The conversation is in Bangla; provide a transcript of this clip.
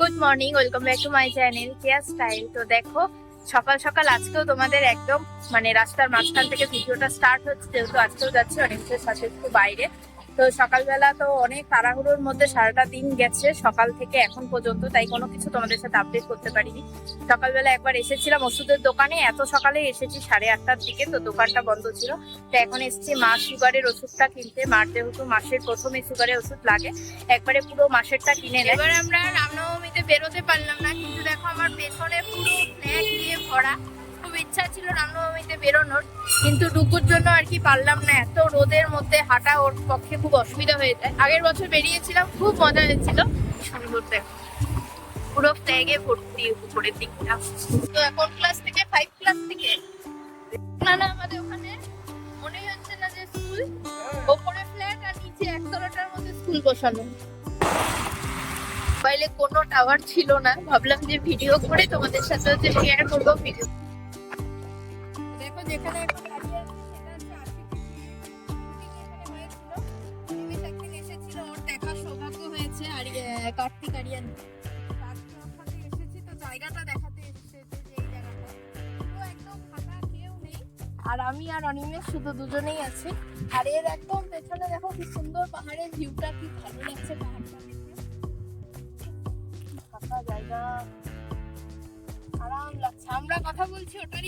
Good morning welcome back to my channel care style তো দেখো, সকাল সকাল আজকেও তোমাদের একদম মানে রাস্তার মাঝখান থেকে ভিডিওটা স্টার্ট হচ্ছে, যেহেতু আজকেও যাচ্ছি অনেকের সাথে একটু বাইরে। তো সকালবেলা তো অনেক তাড়াহুড়োর মধ্যে সারাটা দিন গেছে, সকাল থেকে এখন পর্যন্ত, তাই কোনো কিছু তোমাদের সাথে আপডেট করতে পারিনি। সকালবেলা একবার এসেছিলাম ওষুধের দোকানে, এত সকালে এসেছি, সাড়ে আটটার দিকে, তো দোকানটা বন্ধ ছিল। তো এখন এসেছি, মা সুগারের ওষুধটা কিনতে, মার যেহেতু মাসের প্রথমে সুগারের ওষুধ লাগে, একবারে পুরো মাসেরটা কিনে এবার আমরা রামনবমীতে বেরোতে পারলাম না, কিন্তু দেখো আমার পেছনে পুরো ব্যাগ দিয়ে ভরা। খুব ইচ্ছা ছিল রামনবমীতে বেরোনোর, কিন্তু ডুকুর জন্য আর কি পারলাম না। এত রোদের মধ্যে হাঁটা ওর পক্ষে খুব অসুবিধা হয়ে যায়। আগের বছর বেরিয়েছিলাম, খুব মজা হয়েছিল। সুন্দর পুরো ফ্ল্যাগে ভর্তি উপরের দিকটা। তো এখন ক্লাস থেকে ফাইভ ক্লাস থেকে? না না, আমাদের ওখানে মনে হচ্ছে না যে স্কুল ওপরে ফ্ল্যাট আর নিচে একতলাটার মধ্যে স্কুল বসানো। মোবাইলে কোনো টাওয়ার ছিল না। ভাবলাম যে ভিডিও করে তোমাদের সাথে হচ্ছে শেয়ার করব ভিডিও দেখো যেখানে এসেছি, তো জায়গাটা দেখাতে এসেছে এই জায়গাটা। একদম ফাঁকা, কেউ নেই। আর আমি আর অনিমেষ শুধু দুজনেই আছি। আর এর একদম পেছনে দেখো কি সুন্দর পাহাড়ের ভিউটা কি ভালো লাগছে পাহাড়টা আরাম লাগছে। আমরা কথা বলছি ওটারই